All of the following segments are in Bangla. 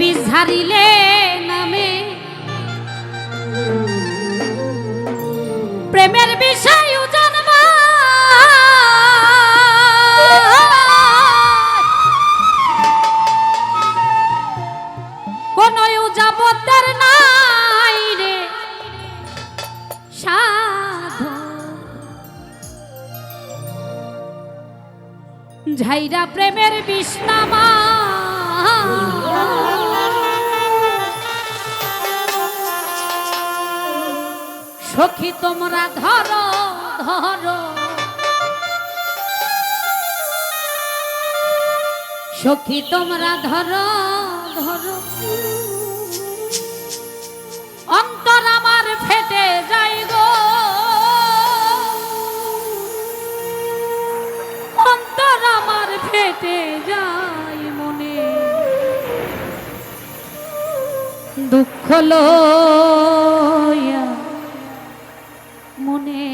বিষ ঝারিলে নামে। প্রেমের বিষয় কোন যাবতের নাই রে। ঝাইরা প্রেমের বিষ্ণামা সখী তোমরা ধরো ধরো। সখী তোমরা ধরো ধরো। অন্তর আমার দুঃখ লয়া মনে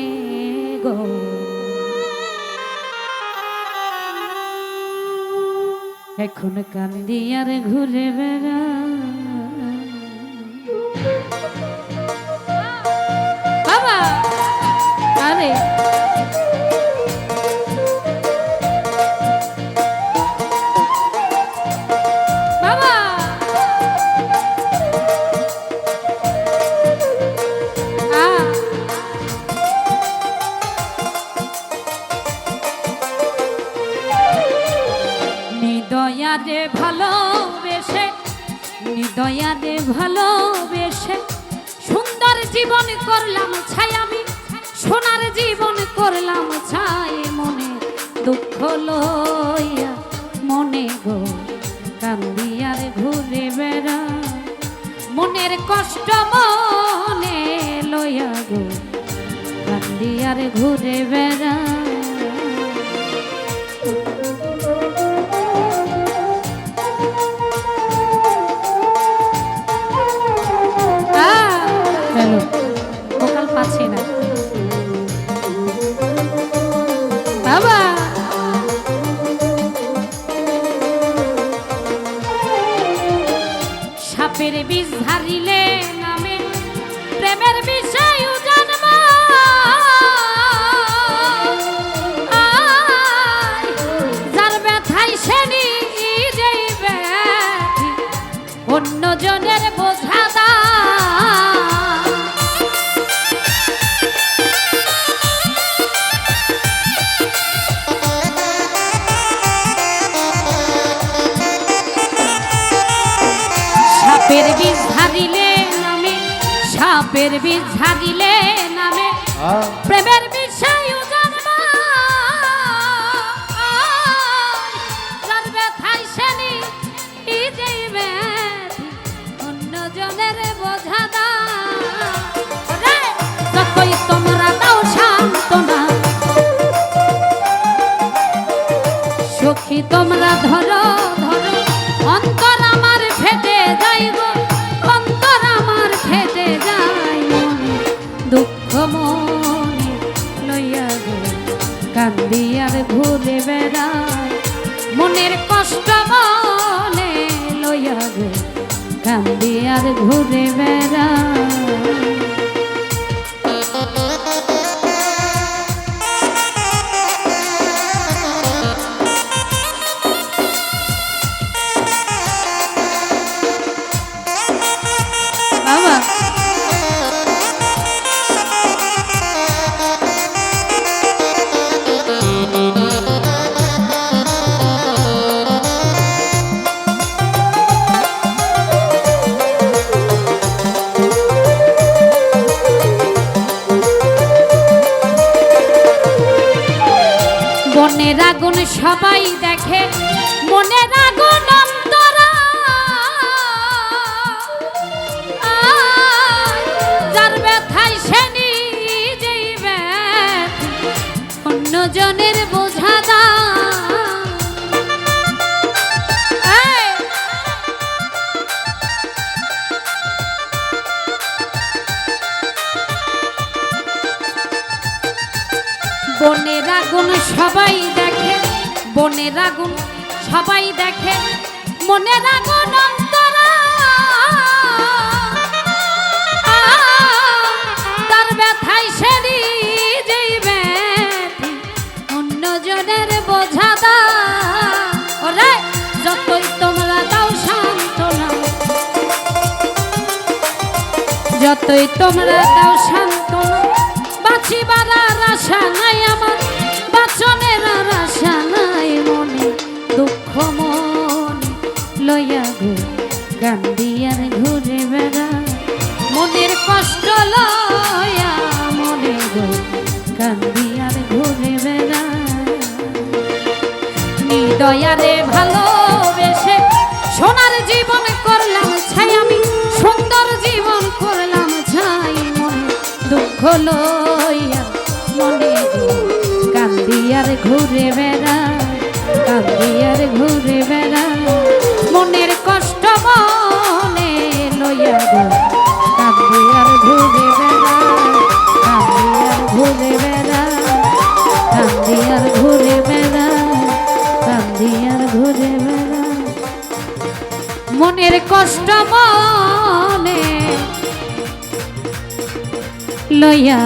এখন কান্দি আর ঘুরে বেড়া নিদয়ারে ভালোবেসে নিদয়ারে ভালোবেসে সুন্দর জীবন করলাম ছাই আমি, সোনার জীবন করলাম ছাই মনে দুঃখ লইয়া মনে গো কান্দিয়ার ঘুরে বেড়া। মনের কষ্ট মনে লইয়া গো কান্দিয়ার ঘুরে বেড়া। সাপের বিষ হারিলে নামে। প্রেমের বিষয় সাপের বিষ ঝারিলে নামে প্রেমের বোঝা দা। যতই তোমরা দাও সান্ত্বনা সখী তোমরা ধরো। ঘুরে বেড়াই বনের আগুন সবাই দেখে। মনে আগুন বনের আগুন সবাই দেখে মনের আগুন তার ব্যথায় যতই তোমরা দাও শান্ত যতই তোমরা দয়ারে ভালোবেসে সোনার জীবন করলাম ছাই আমি, সুন্দর জীবন করলাম ছাই মনে দুঃখ লইয়া মনে কান্দিয়ার ঘুরে বেড়া মনের কষ্ট মনে লয়া